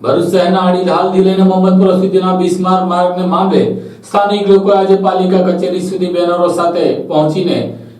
ભરૂચ શહેરના અડીઢાલથી લઈને મોહમ્મદપુર સુધીના બિસ્માર માર્ગને મામલે સ્થાનિક લોકો આજે પાલિકા કચેરી સુધી બેનરો સાથે પહોંચીને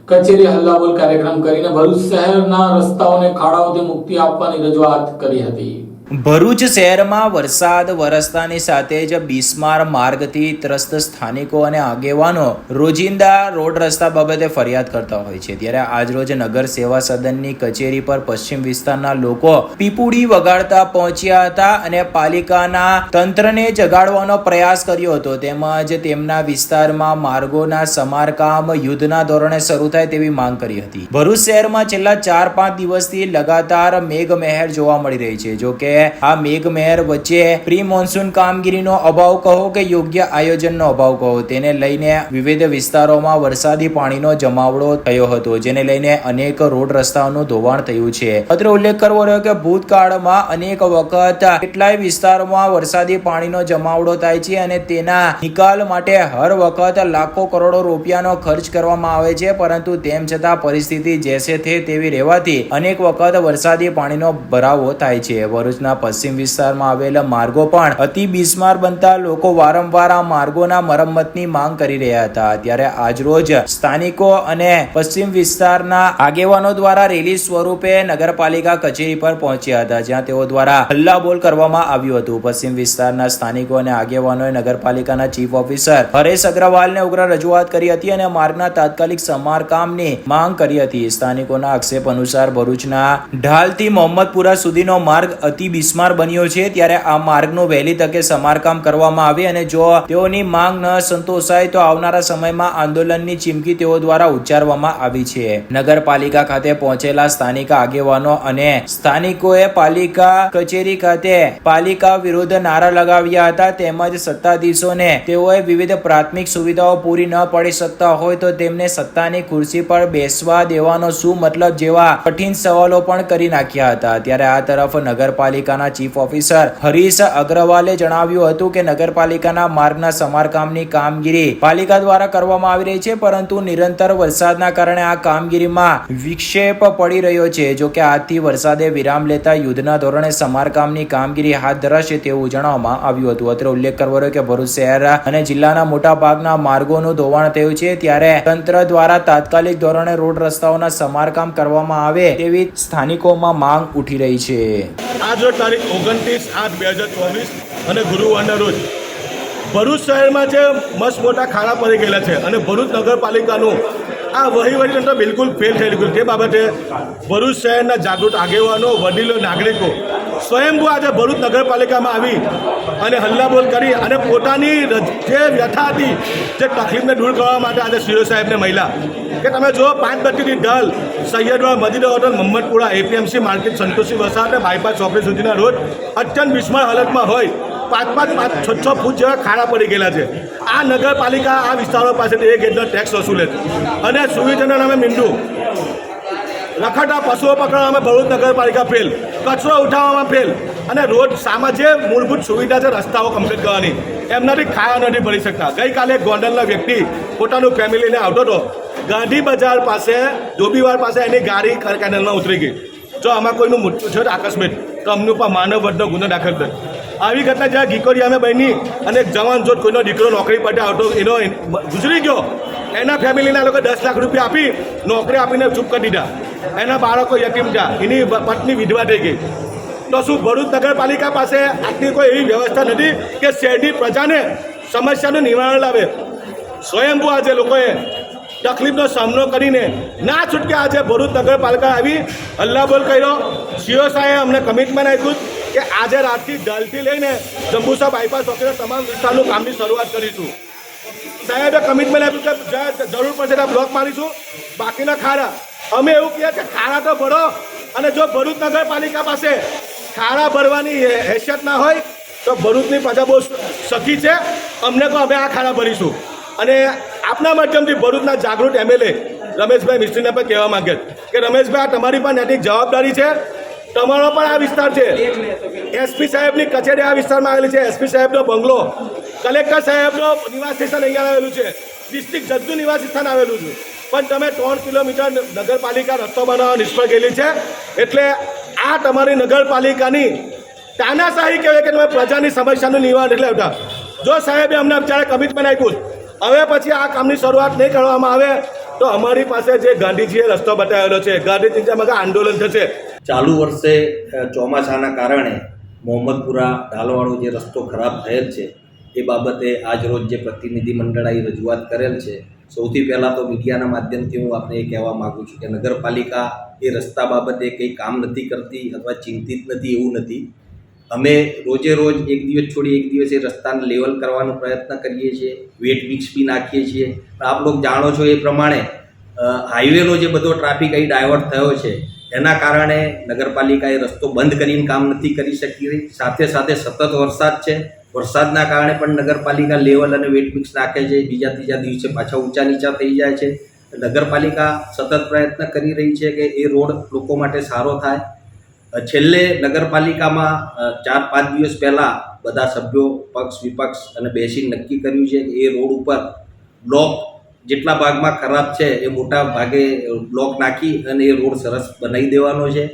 કચેરી હલ્લાબોલ કાર્યક્રમ કરીને ભરૂચ શહેરના રસ્તાઓને ખાડાઓથી મુક્તિ આપવાની રજૂઆત કરી હતી. ભરૂચ શહેરમાં વરસાદ વરસતાની સાથે જ બિસ્માર માર્ગથી ત્રસ્ત સ્થાનિકો અને આગેવાનો રોજિંદા રોડ રસ્તા બાબતે ફરિયાદ કરતા હોય છે. ત્યારે આજરોજ નગર સેવા સદનની કચેરી પર પશ્ચિમ વિસ્તારના લોકો પીપુડી વગાડતા પહોંચ્યા હતા અને પાલિકાના તંત્રને જગાડવાનો પ્રયાસ કર્યો હતો. તેમજ તેમના વિસ્તારમાં માર્ગોના સમારકામ યુદ્ધના ધોરણે શરૂ થાય તેવી માંગ કરી હતી. ભરૂચ શહેરમાં છેલ્લા ચાર પાંચ દિવસથી લગાતાર મેઘમહેર જોવા મળી રહી છે. જો કે આ મેઘમહેર વચ્ચે પ્રી મોન્સૂન કામગીરીનો અભાવ કહો કે યોગ્ય આયોજનનો અભાવ કહો? તેને લઈને વિવિધ વિસ્તારોમાં વરસાદી પાણીનો જમાવડો થયો હતો, જેને લઈને અનેક રોડ રસ્તાઓનું ધોવાણ થયું છે. અત્રે ઉલ્લેખ કરવો રહ્યો કે ભૂતકાળમાં અનેક વખત કેટલાય વિસ્તારોમાં વરસાદી પાણીનો જમાવડો થાય છે અને તેના નિકાલ માટે હર વખત લાખો કરોડો રૂપિયાનો ખર્ચ કરવામાં આવે છે, પરંતુ તેમ છતાં પરિસ્થિતિ જેસે તે તેવી રહેવાથી અનેક વખત વરસાદી પાણીનો ભરાવો થાય છે. ભરૂચના પશ્ચિમ વિસ્તારમાં આવેલા માર્ગો પણ અતિ બિસ્માર બનતા લોકો વારંવાર આ માર્ગોના મરમ્મતની માંગ કરી રહ્યા હતા. ત્યારે આજરોજ સ્થાનિકો અને પશ્ચિમ વિસ્તારના આગેવાનો દ્વારા રેલી સ્વરૂપે નગરપાલિકા કચેરી પર પહોંચ્યા હતા, જ્યાં તેઓ દ્વારા હલ્લાબોલ કરવામાં આવ્યું હતું. પશ્ચિમ વિસ્તારના સ્થાનિકો અને આગેવાનોએ નગરપાલિકાના ચીફ ઓફિસર હરેશ અગ્રવાલને ઉગ્ર રજૂઆત કરી હતી અને માર્ગના તાત્કાલિક સમારકામની માંગ કરી હતી. સ્થાનિકોના આક્ષેપ અનુસાર ભરૂચના ઢાલથી મોહમ્મદપુરા સુધીનો માર્ગ અતિ બિસ્માર બન્યો છે, ત્યારે આ માર્ગનો વહેલી તકે સમારકામ કરવામાં આવે અને જો તેઓની માંગ ન સંતોષાય, તો આવનારા સમયમાં આંદોલનની ચીમકી તેઓ દ્વારા ઉચ્ચારવામાં આવી છે. નગરપાલિકા ખાતે પહોંચેલા સ્થાનિક આગેવાનો અને સ્થાનિકોએ પાલિકા કચેરી ખાતે પાલિકા વિરુદ્ધ નારા લગાવ્યા હતા. તેમજ સત્તાધીશોને તેઓએ વિવિધ પ્રાથમિક સુવિધાઓ પૂરી ન પડી શકતા હોય, તો તેમને સત્તાની ખુરશી પર બેસવા દેવાનો શું મતલબ જેવા કઠિન સવાલો પણ કરી નાખ્યા હતા. ત્યારે આ તરફ નગરપાલિકાના ચીફ ઓફિસર હરીશ અગ્રવાલે જણાવ્યું હતું કે નગરપાલિકાના માર્ગના સમારકામની કામગીરી પાલિકા દ્વારા કરવામાં આવી રહી છે, પરંતુ નિરંતર વરસાદના કારણે આ કામગીરીમાં વિક્ષેપ પડી રહ્યો છે. જો કે આજથી વરસાદે વિરામ લેતા યુદ્ધના ધોરણે સમારકામની કામગીરી હાથ ધરાશે તેવું જણાવવામાં આવ્યું હતું. અત્રે ઉલ્લેખ કરવો રહ્યો કે ભરૂચ શહેર અને જિલ્લાના મોટા ભાગના માર્ગોનું ધોવાણ થયું છે, ત્યારે તંત્ર દ્વારા તાત્કાલિક ધોરણે રોડ રસ્તાઓના સમારકામ કરવામાં આવે તેવી સ્થાનિકોમાં માંગ ઉઠી રહી છે. આજ રોજ તારીખ ઓગણત્રીસ આઠ બે હજાર ચોવીસ અને ગુરુવારના રોજ ભરૂચ શહેરમાં જે મસ્ત મોટા ખાડા પડી ગયેલા છે અને ભરૂચ નગરપાલિકાનું આ વહીવટી તંત્ર બિલકુલ ફેલ થઈ ગયું તે બાબતે ભરૂચ શહેરના જાગૃત આગેવાનો, વડીલો, નાગરિકો સ્વયંભૂ આજે ભરૂચ નગરપાલિકામાં આવી અને હલ્લાબોલ કરી અને પોતાની જે વ્યથા હતી, જે તકલીફને દૂર કરવા માટે આજે સીઓ સાહેબને મહિલા કે તમે જો પાંચ બત્તીની ઢલ Saiyadwad Madina hotel Mammadpura APMC market, Santoshi વસાહત અને બાયપાસ ચોકડી સુધીના રોડ અત્યંત વિસ્મળ હાલતમાં હોય. પાંચ પાંચ પાંચ, છ છ ફૂટ જેવા ખાડા પડી ગયેલા છે. આ નગરપાલિકા આ વિસ્તારો પાસેથી એક એટલો ટેક્સ વસૂલે છે. અને સુવિધાના નામે મીંડું. રખડતા પશુઓ પકડવામાં ભરૂચ નગરપાલિકા ફેલ, કચરો ઉઠાવવામાં ફેલ. અને રોડ સામા જે મૂળભૂત સુવિધા છે, રસ્તાઓ કમ્પ્લીટ કરવાની. એમનાથી ખાવા નથી ભરી શકતા. ગઈકાલે એક વ્યક્તિ પોતાનું ફેમિલીને આવતો હતો. ગાંધી બજાર પાસે, ધોબીવાડ પાસે એની ગાડી કેનલમાં ઉતરી ગઈ. જો આમાં કોઈનું મૃત્યુ છે આકસ્મિક. તો અમને પણ માનવ વધનો ગુનો દાખલ થયો. આવી ઘટના જ્યાં ગીકોરી અમે બની અને જવાન જો કોઈનો દીકરો નોકરી પડે આવતો, એનો ગુજરી ગયો. એના ફેમિલીના લોકો દસ લાખ રૂપિયા આપી, નોકરી આપીને ચૂપ કરી દીધા. એના બાળકો યતીમ થયા એની પત્ની વિધવા થઈ ગઈ. તો શું ભરૂચ નગરપાલિકા પાસે આટલી કોઈ એવી વ્યવસ્થા નથી કે શહેરની પ્રજાને સમસ્યાનું નિવારણ લાવે? સ્વયંભૂ આજે લોકોએ તકલીફનો સામનો કરીને ના છૂટકે આજે ભરૂચ નગરપાલિકા આવી હલ્લાબોલ કર્યો. સીઓ સાહેબે અમને કમિટમેન્ટ આપ્યું કે આજે રાતથી ડલથી લઈને જંબુસા બાયપાસ વગેરે તમામ વિસ્તારનું કામની શરૂઆત કરીશું. સાહેબે કમિટમેન્ટ આપ્યું કે જરૂર પડશે બ્લોક મારીશું. બાકીના ખાડા અમે એવું કહીએ કે ખાડા તો ભરો અને જો ભરૂચ નગરપાલિકા પાસે ખાડા ભરવાની હેસિયત ના હોય, તો ભરૂચની પ્રજા બહુ સખી છે. અમને તો અમે આ ખાડા ભરીશું. અને આપના માધ્યમથી ભરૂચના જાગૃત એમએલએ રમેશભાઈ મિસ્ત્રીને પણ કહેવા માંગે કે, રમેશભાઈ, આ તમારી પણ નૈતિક જવાબદારી છે. તમારો પણ આ વિસ્તાર છે. એસપી સાહેબની કચેરી આ વિસ્તારમાં આવેલી છે. એસપી સાહેબનો બંગલો, કલેક્ટર સાહેબનો નિવાસ સ્થાન અહીંયા આવેલું છે. ડિસ્ટ્રિક્ટ જજનું નિવાસ સ્થાન આવેલું છે. પણ તમે ત્રણ કિલોમીટર નગરપાલિકા રસ્તો બનાવવા નિષ્ફળ ગયેલી છે. એટલે આ તમારી નગરપાલિકાની તાનાશાહી કહેવાય કે તમે પ્રજાની સમસ્યાનું નિવારણ એટલે આવતા જો સાહેબે અમને બિચારા કમિટમેન્ટ આપ્યું હવે પછી આ કામની શરૂઆત નહીં કરવામાં આવે તો અમારી પાસે જે ગાંધીજીએ રસ્તો બતાવેલો છે ગાંધીજી જેમ આંદોલન થશે. ચાલુ વર્ષે ચોમાસાના કારણે મોહમ્મદપુરા ઢાલવાળો જે રસ્તો ખરાબ થયેલ છે, એ બાબતે આજરોજ જે પ્રતિનિધિ મંડળ રજૂઆત કરેલ છે સૌથી પહેલાં તો મીડિયાના માધ્યમથી હું આપને એ કહેવા માગું છું કે નગરપાલિકા એ રસ્તા બાબતે કંઈ કામ નથી કરતી અથવા ચિંતિત નથી, એવું નથી. અમે રોજે રોજ એક દિવસ છોડી એક દિવસ એ રસ્તાને લેવલ કરવાનો પ્રયત્ન કરીએ છીએ, વેટ મિક્સ બી નાખીએ છીએ. પણ આપ લોકો જાણો છો એ પ્રમાણે હાઈવેનો જે બધો ટ્રાફિક અહીં ડાયવર્ટ થયો છે, એના કારણે નગરપાલિકાએ રસ્તો બંધ કરીને કામ નથી કરી શકી રહી. સાથે સાથે સતત વરસાદ છે. વરસાદના કારણે પણ નગરપાલિકા લેવલ અને વેટ મિક્સ નાખે છે. બીજા ત્રીજા દિવસે પાછા ઊંચા નીચા થઈ જાય છે. નગરપાલિકા સતત પ્રયત્ન કરી રહી છે કે એ રોડ લોકો માટે સારો થાય. છેલ્લે નગરપાલિકામાં ચાર પાંચ દિવસ પહેલાં બધા સભ્યો, પક્ષ, વિપક્ષ અને બેસીને નક્કી કર્યું છે કે એ રોડ ઉપર બ્લોક જેટલા ભાગમાં ખરાબ છે એ મોટા ભાગે બ્લોક નાખી અને એ રોડ સરસ બનાવી દેવાનો છે.